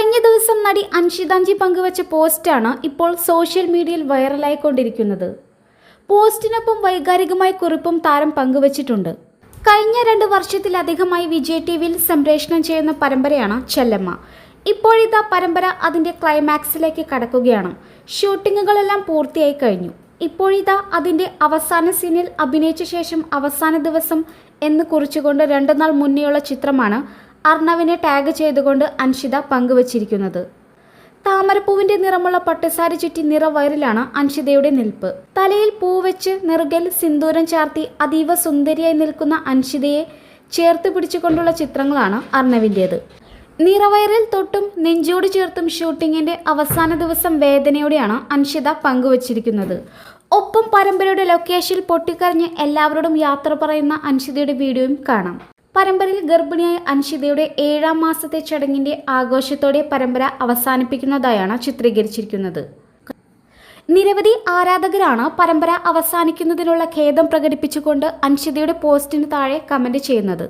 കഴിഞ്ഞ ദിവസം നടി അൻഷിതാഞ്ചി പങ്കുവച്ച പോസ്റ്റാണ് ഇപ്പോൾ സോഷ്യൽ മീഡിയയിൽ വൈറലായിക്കൊണ്ടിരിക്കുന്നത്. പോസ്റ്റിനൊപ്പം വൈകാരികമായ കുറിപ്പും താരം പങ്കുവച്ചിട്ടുണ്ട്. കഴിഞ്ഞ രണ്ട് വർഷത്തിലധികമായി വിജയ് ടി വിയിൽ സംപ്രേഷണം ചെയ്യുന്ന പരമ്പരയാണ് ചെല്ലമ്മ. ഇപ്പോഴിതാ പരമ്പര അതിന്റെ ക്ലൈമാക്സിലേക്ക് കടക്കുകയാണ്. ഷൂട്ടിങ്ങുകളെല്ലാം പൂർത്തിയായി കഴിഞ്ഞു. ഇപ്പോഴിതാ അതിന്റെ അവസാന സീനിൽ അഭിനയിച്ച ശേഷം അവസാന ദിവസം എന്ന് കുറിച്ചുകൊണ്ട് രണ്ടു നാൾ മുന്നേയുള്ള ചിത്രമാണ് അർണവിനെ ടാഗ് ചെയ്തുകൊണ്ട് അൻഷിത പങ്കുവച്ചിരിക്കുന്നത്. താമരപ്പൂവിന്റെ നിറമുള്ള പട്ടുസാരി ചുറ്റി നിറവയറിലാണ് അൻഷിതയുടെ നിൽപ്പ്. തലയിൽ പൂവെച്ച് നെറുകൽ സിന്ദൂരം ചാർത്തി അതീവ സുന്ദരിയായി നിൽക്കുന്ന അൻഷിതയെ ചേർത്ത് പിടിച്ചുകൊണ്ടുള്ള ചിത്രങ്ങളാണ് അർണവിന്റേത് നിറവയറിൽ തൊട്ടും നെഞ്ചോട് ചേർത്തും ഷൂട്ടിങ്ങിന്റെ അവസാന ദിവസം വേദനയോടെയാണ് അൻഷിത പങ്കുവച്ചിരിക്കുന്നത്. ഒപ്പം പരമ്പരയുടെ ലൊക്കേഷനിൽ പൊട്ടിക്കരഞ്ഞ് എല്ലാവരോടും യാത്ര പറയുന്ന അൻഷിതയുടെ വീഡിയോയും കാണാം. പരമ്പരയിൽ ഗർഭിണിയായ അൻഷിതയുടെ ഏഴാം മാസത്തെ ചടങ്ങിന്റെ ആഘോഷത്തോടെ പരമ്പര അവസാനിപ്പിക്കുന്നതായാണ് ചിത്രീകരിച്ചിരിക്കുന്നത്. നിരവധി ആരാധകരാണ് പരമ്പര അവസാനിക്കുന്നതിനുള്ള ഖേദം പ്രകടിപ്പിച്ചുകൊണ്ട് അൻഷിതയുടെ പോസ്റ്റിന് താഴെ കമന്റ് ചെയ്യുന്നത്.